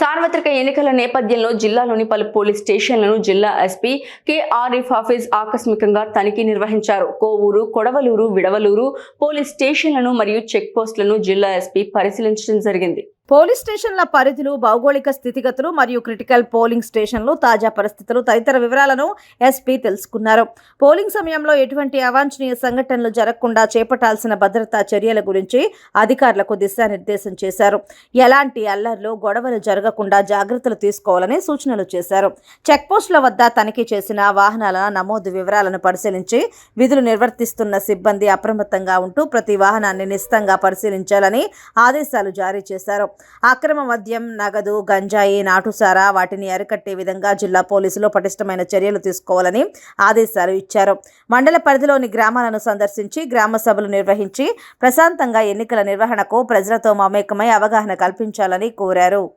సార్వత్రిక ఎన్నికల నేపథ్యంలో జిల్లాలోని పలు పోలీస్ స్టేషన్లను జిల్లా ఎస్పీ కేఆర్ఎఫ్ ఆఫీస్ హాఫీజ్ ఆకస్మికంగా తనిఖీ నిర్వహించారు. కోవూరు కొడవలూరు విడవలూరు పోలీస్ స్టేషన్లను మరియు చెక్ పోస్టులను జిల్లా ఎస్పీ పరిశీలించడం జరిగింది. పోలీస్ స్టేషన్ల పరిధులు భౌగోళిక స్థితిగతులు మరియు క్రిటికల్ పోలింగ్ స్టేషన్లు తాజా పరిస్థితులు తదితర వివరాలను ఎస్పీ తెలుసుకున్నారు. పోలింగ్ సమయంలో ఎటువంటి అవాంఛనీయ సంఘటనలు జరగకుండా చేపట్టాల్సిన భద్రతా చర్యల గురించి అధికారులకు దిశానిర్దేశం చేశారు. ఎలాంటి అల్లర్లు గొడవలు జరగకుండా జాగ్రత్తలు తీసుకోవాలని సూచనలు చేశారు. చెక్పోస్టుల వద్ద తనిఖీ చేసిన వాహనాల నమోదు వివరాలను పరిశీలించి విధులు నిర్వర్తిస్తున్న సిబ్బంది అప్రమత్తంగా ఉంటూ ప్రతి వాహనాన్ని నిశితంగా పరిశీలించాలని ఆదేశాలు జారీ చేశారు. అక్రమ మద్యం నగదు గంజాయి నాటుసారా వాటిని అరికట్టే విధంగా జిల్లా పోలీసులు పటిష్టమైన చర్యలు తీసుకోవాలని ఆదేశాలు ఇచ్చారు. మండల పరిధిలోని గ్రామాలను సందర్శించి గ్రామ సభలు నిర్వహించి ప్రశాంతంగా ఎన్నికల నిర్వహణకు ప్రజలతో మమేకమై అవగాహన కల్పించాలని కోరారు.